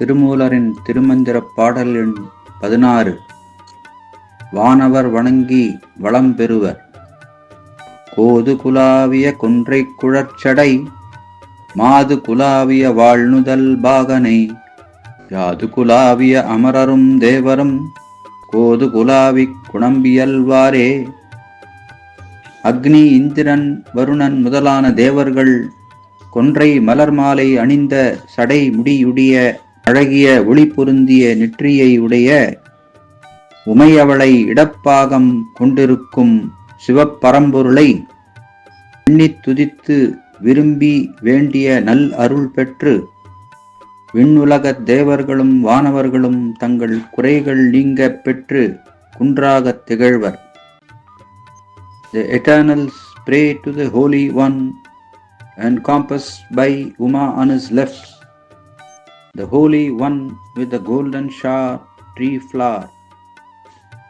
திருமூலரின் திருமந்திரப் பாடலின் பதினாறு. வானவர் வணங்கி வளம் பெறுவர். கோது குலாவிய கொன்றைக் குழற்சடை மாது குலாவிய வாழ்நுதல் பாகனை யாது குலாவிய அமரரும் தேவரும் கோது குலாவி குணம்பியல்வாரே. அக்னி இந்திரன் வருணன் முதலான தேவர்கள் கொன்றை மலர் மாலை அணிந்த சடை முடியுடைய அழகிய ஒளி பொருந்திய நெற்றியை உடைய உமையவளை இடப்பாகம் கொண்டிருக்கும் சிவப்பரம்பொருளை எண்ணித் துதித்து விரும்பி வேண்டிய நல் அருள் பெற்று விண்ணுலகத் தேவர்களும் வானவர்களும் தங்கள் குறைகள் நீங்கப் பெற்று குன்றாகத் திகழ்வர். The Eternals pray to the Holy One, encompassed by Uma on his left, the Holy One with the golden shower tree flower.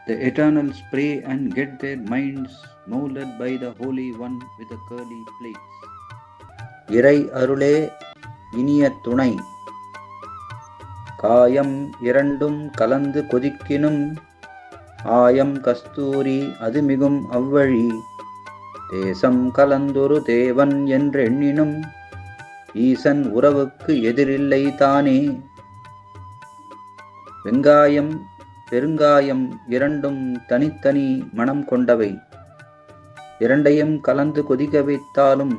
The Eternals pray and get their minds molded by the Holy One with the curly plates. இறை அருளே இனிய துணை காயம் இரண்டும் கலந்து கொதிக்கினும் ஆயம் கஸ்தூரி அது மிகும் அவ்வழி தேசம் கலந்தொரு தேவன் என்றெண்ணினும் ஈசன் உறவுக்கு எதிரில்லை தானே? வெங்காயம் பெருங்காயம் இரண்டும் தனித்தனி மனம் கொண்டவை. இரண்டையும் கலந்து கொதிக்க வைத்தாலும்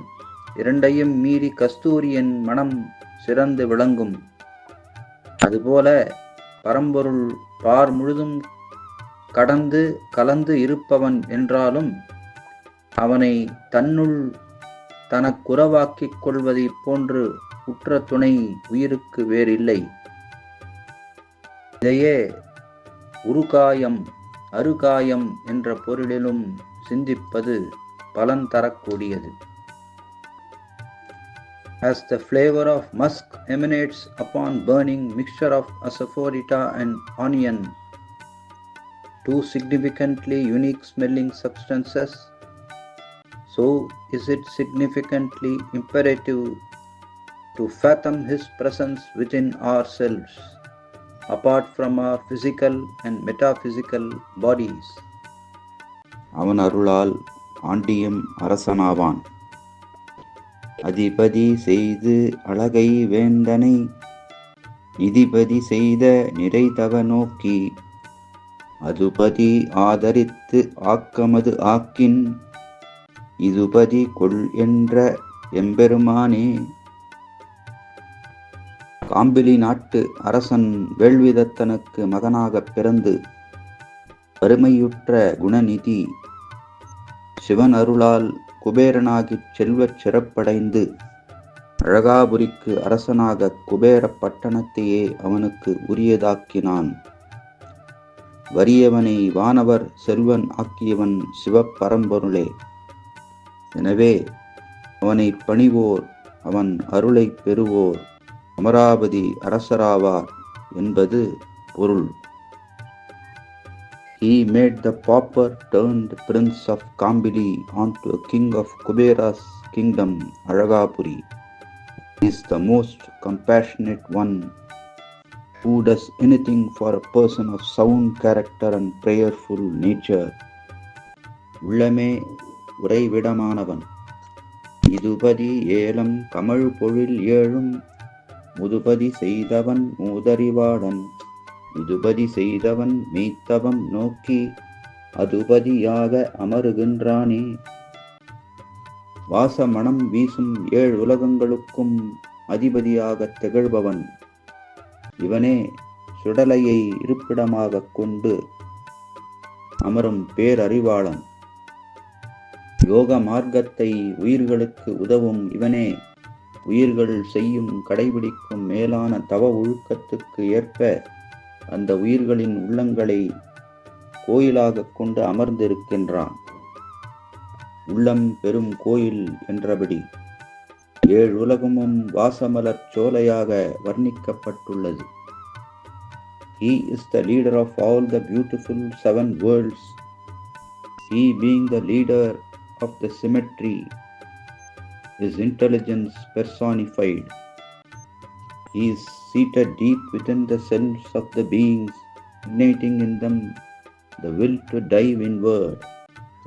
இரண்டையும் மீறி கஸ்தூரியின் மனம் சிறந்து விளங்கும். அதுபோல பரம்பொருள் பார் முழுதும் கடந்து கலந்து இருப்பவன் என்றாலும் அவனை தன்னுள் தனக்குறவாக்கிக் கொள்வதை போன்று உற்ற துணை உயிருக்கு வேறில்லை இதையே உருகாயம் அருகாயம் என்ற பொருளிலும் சிந்திப்பது பலன் தரக்கூடியது As the flavor of musk emanates upon burning mixture of asafoetida and onion, two significantly unique smelling substances, so is it significantly imperative to fathom His presence within ourselves, apart from our physical and metaphysical bodies. அவன் அருளால் ஆண்டியும் அரசனாவான் அதிபதி செய்து அழகை வேந்தனை நிதிபதி செய்த நிறைதவ நோக்கி அதுபதி ஆதரித்து ஆக்கமது ஆக்கின் இதுபதி கொள் என்ற எம்பெருமானே. காம்பிலி நாட்டு அரசன் வேள்விதத்தனுக்கு மகனாகப் பிறந்து வறுமையுற்ற குணநிதி சிவன் அருளால் குபேரனாகிச் செல்வச் சிறப்படைந்து அழகாபுரிக்கு அரசனாக குபேர பட்டணத்தையே அவனுக்கு உரியதாக்கினான். வறியவனை வானவர் செல்வன் ஆக்கியவன் சிவப்பரம்பொருளே. எனவே அவனை பணிவோர் அவன் அருளை பெறுவோர் அமராவதி அரசராவார் என்பது பொருள் He made the pauper turned prince of Kambili onto a king of Kubera's kingdom, Aragapuri. He is the most compassionate one who does anything for a person of sound character and prayerful nature. உள்ளமே உறைவிடமானவன். இதுபதி ஏலம் கமழ் பொழில் ஏழும் முதுபதி செய்தவன் மூதறிவாளன். இதுபதி செய்தவன் மெய்த்தவம் நோக்கி அதுபதியாக அமருகின்றானே. வாச மணம் வீசும் ஏழு உலகங்களுக்கும் அதிபதியாகத் திகழ்பவன். இவனே சுடலையை இருப்பிடமாகக் கொண்டு அமரும் பேரறிவாளன். யோக மார்க்கத்தை உயிர்களுக்கு உதவும் இவனே. உயிர்கள் செய்யும் கடைபிடிக்கும் மேலான தவ ஒழுக்கத்துக்கு ஏற்ப அந்த உயிர்களின் உள்ளங்களை கோயிலாகக் கொண்டு அமர்ந்திருக்கின்றான். உள்ளம் பெரும் கோயில் என்றபடி ஏழு உலகமும் வாசமலர் சோலையாக வர்ணிக்கப்பட்டுள்ளது. He is the leader of all the beautiful seven worlds. He being the leader of the cemetery is intelligence personified. He is seated deep within the selves of the beings, igniting in them the will to dive inward.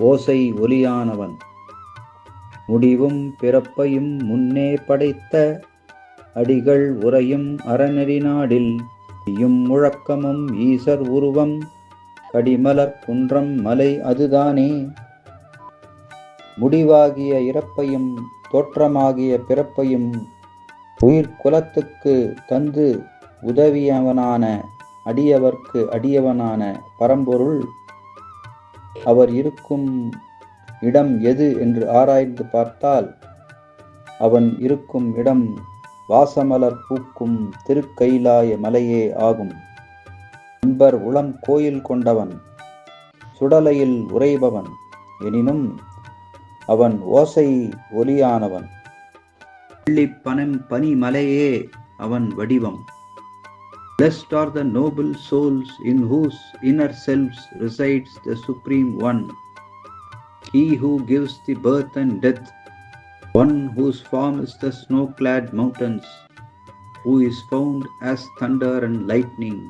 ஓசை ஒலியானவன் முடிவும் பிறப்பையும் முன்னே படைத்த அடிகள் உறையும் அறநெறி நாடில் இயும் முழக்கமும் ஈசர் உருவம் கடிமலர் குன்றம் மலை அதுதானே முடிவாகிய இறப்பையும் தோற்றமாகிய பிறப்பையும் உயிர் குலத்துக்கு தந்து உதவியவனான அடியவர்க்கு அடியவனான பரம்பொருள் அவர் இருக்கும் இடம் எது என்று ஆராய்ந்து பார்த்தால் அவன் இருக்கும் இடம் வாசமலர் பூக்கும் திருக்கைலாய மலையே ஆகும். அன்பர் உளம் கோயில் கொண்டவன் சுடலையில் உறைபவன். எனினும் அவன் ஓசை ஒலியானவன் பனம் பனி மலையே அவன் வடிவம் Blessed are the noble souls in whose inner selves resides the Supreme One. He who gives the birth and death, one whose form is the snow clad mountains, who is found as thunder and lightning.